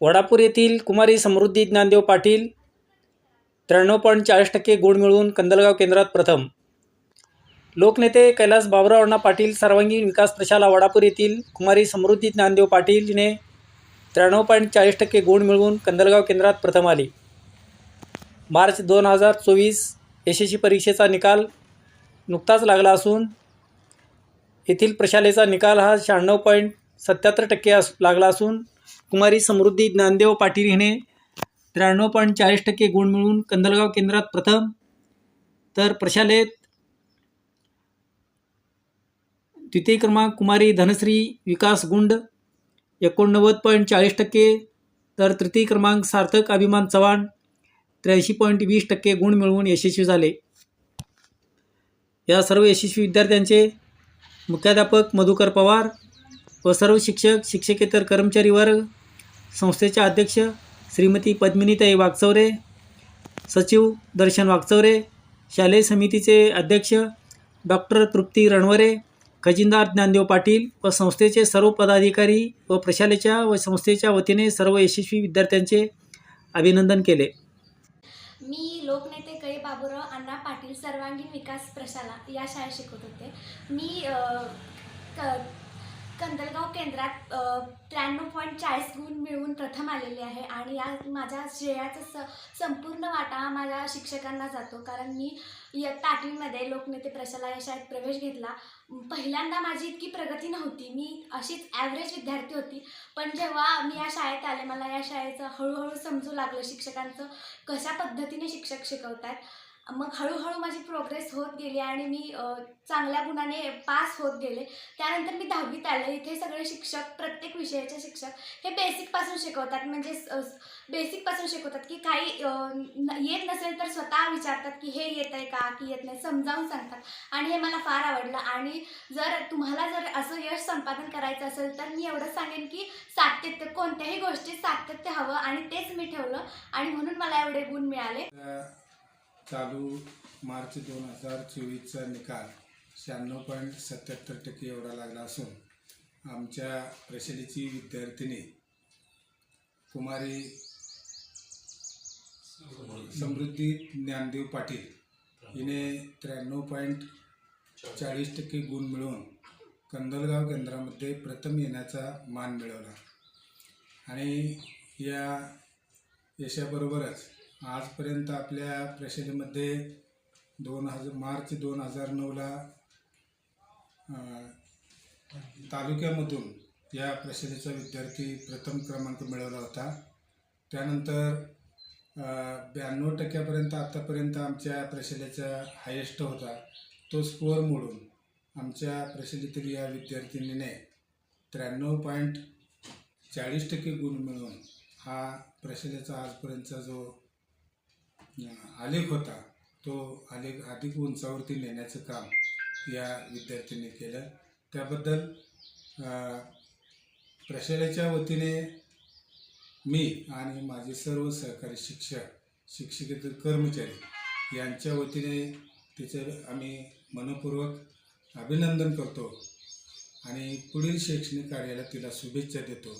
वडापूर येथील कुमारी समृद्धी ज्ञानदेव पाटील त्र्याण्णव पॉईंट चाळीस टक्के गुण मिळवून कंदलगाव केंद्रात प्रथम. लोकनेते कैलास बाबुराव अण्णा पाटील सर्वांगीण विकास प्रशाला वडापूर येथील कुमारी समृद्धी ज्ञानदेव पाटील त्र्याण्णव पॉईंट चाळीस टक्के गुण मिळवून कंदलगाव केंद्रात प्रथम आली. मार्च दोन हजार चोवीस यशस्वी परीक्षेचा निकाल नुकताच लागला असून येथील प्रशालेचा निकाल हा शहाण्णव पॉईंट सत्याहत्तर टक्के अस लागला असून कुमारी समृद्धी ज्ञानदेव पाटील हिने त्र्याण्णव पॉईंट चाळीस टक्के गुण मिळवून कंदलगाव केंद्रात प्रथम तर प्रशालेत द्वितीय क्रमांक कुमारी धनश्री विकास गुंड एकोणनव्वद पॉईंट चाळीस टक्के तर तृतीय क्रमांक सार्थक अभिमान चव्हाण त्र्याऐंशी पॉईंट वीस टक्के गुण मिळवून यशस्वी झाले. या सर्व यशस्वी विद्यार्थ्यांचे मुख्याध्यापक मधुकर पवार व सर्व शिक्षक शिक्षकेतर कर्मचारी वर्ग संस्थेचे अध्यक्ष श्रीमती पद्मिनीताई वागचौरे सचिव दर्शन वागचौरे शालेय समितीचे अध्यक्ष डॉक्टर तृप्ती रणवरे खजिनदार ज्ञानदेव पाटील व संस्थेचे सर्व पदाधिकारी व प्रशालेच्या व संस्थेच्या वतीने सर्व यशस्वी विद्यार्थ्यांचे अभिनंदन केले. मी लोकनेते कै बाबूराव अण्णा पाटील सर्वांगीण विकास प्रशाला या शाळेत शिकवत होते. मी क कंदलगाव केंद्रात त्र्याण्णव पॉईंट चाळीस गुण मिळवून प्रथम आलेले आहे आणि या माझ्या श्रेयाचा स संपूर्ण वाटा हा माझ्या शिक्षकांना जातो. कारण मी इयत्ता आठवीमध्ये लोकनेते प्रशाला या शाळेत प्रवेश घेतला. पहिल्यांदा माझी इतकी प्रगती नव्हती. मी अशीच ॲव्हरेज विद्यार्थी होती. पण जेव्हा मी या शाळेत आले मला या शाळेचं हळूहळू समजू लागलं शिक्षकांचं कशा पद्धतीने शिक्षक शिकवतात. मग हळूहळू माझी प्रोग्रेस होत गेली आणि मी चांगल्या गुणाने पास होत गेले. त्यानंतर मी दहावीत आले. इथे सगळे शिक्षक प्रत्येक विषयाचे शिक्षक हे बेसिकपासून शिकवतात. म्हणजे बेसिकपासून शिकवतात की काही येत नसेल तर स्वतः विचारतात की हे येत आहे का की येत नाही समजावून सांगतात. आणि हे मला फार आवडलं. आणि जर तुम्हाला जर असं यश संपादन करायचं असेल तर मी एवढं सांगेन की सातत्य कोणत्याही गोष्टीत सातत्य हवं. आणि तेच मी ठेवलं. आणि म्हणून मला एवढे गुण मिळाले. चालू मार्च दोन हजार चोवीसचा निकाल शहाण्णव पॉईंट सत्याहत्तर टक्के एवढा लागला असून आमच्या प्रशालेची विद्यार्थिनी कुमारी समृद्धी ज्ञानदेव पाटील हिने त्र्याण्णव पॉईंट चाळीस टक्के गुण मिळवून कंदलगाव केंद्रामध्ये प्रथम येण्याचा मान मिळवला. आणि या यशाबरोबरच आजपर्यंत आपल्या प्रशालेमध्ये दोन हजार मार्च दोन हजार नऊला तालुक्यामधून या प्रशालेचा विद्यार्थी प्रथम क्रमांक मिळवला होता. त्यानंतर ब्याण्णव टक्क्यापर्यंत आत्तापर्यंत आमच्या प्रशालेचा हायेस्ट होता. तो स्कोअर मोडून आमच्या प्रशालेतील या विद्यार्थिनीने त्र्याण्णव पॉईंट चाळीस टक्के गुण मिळवून हा प्रशालेचा आजपर्यंतचा जो आलेख होता तो आलेख अधिक उंचावरती नेण्याचं काम या विद्यार्थ्यांनी केलं. त्याबद्दल प्रशालेच्या वतीने मी आणि माझे सर्व सहकारी शिक्षक शिक्षकेतर कर्मचारी यांच्या वतीने तिचं आम्ही मनपूर्वक अभिनंदन करतो आणि पुढील शैक्षणिक कार्याला तिला शुभेच्छा देतो.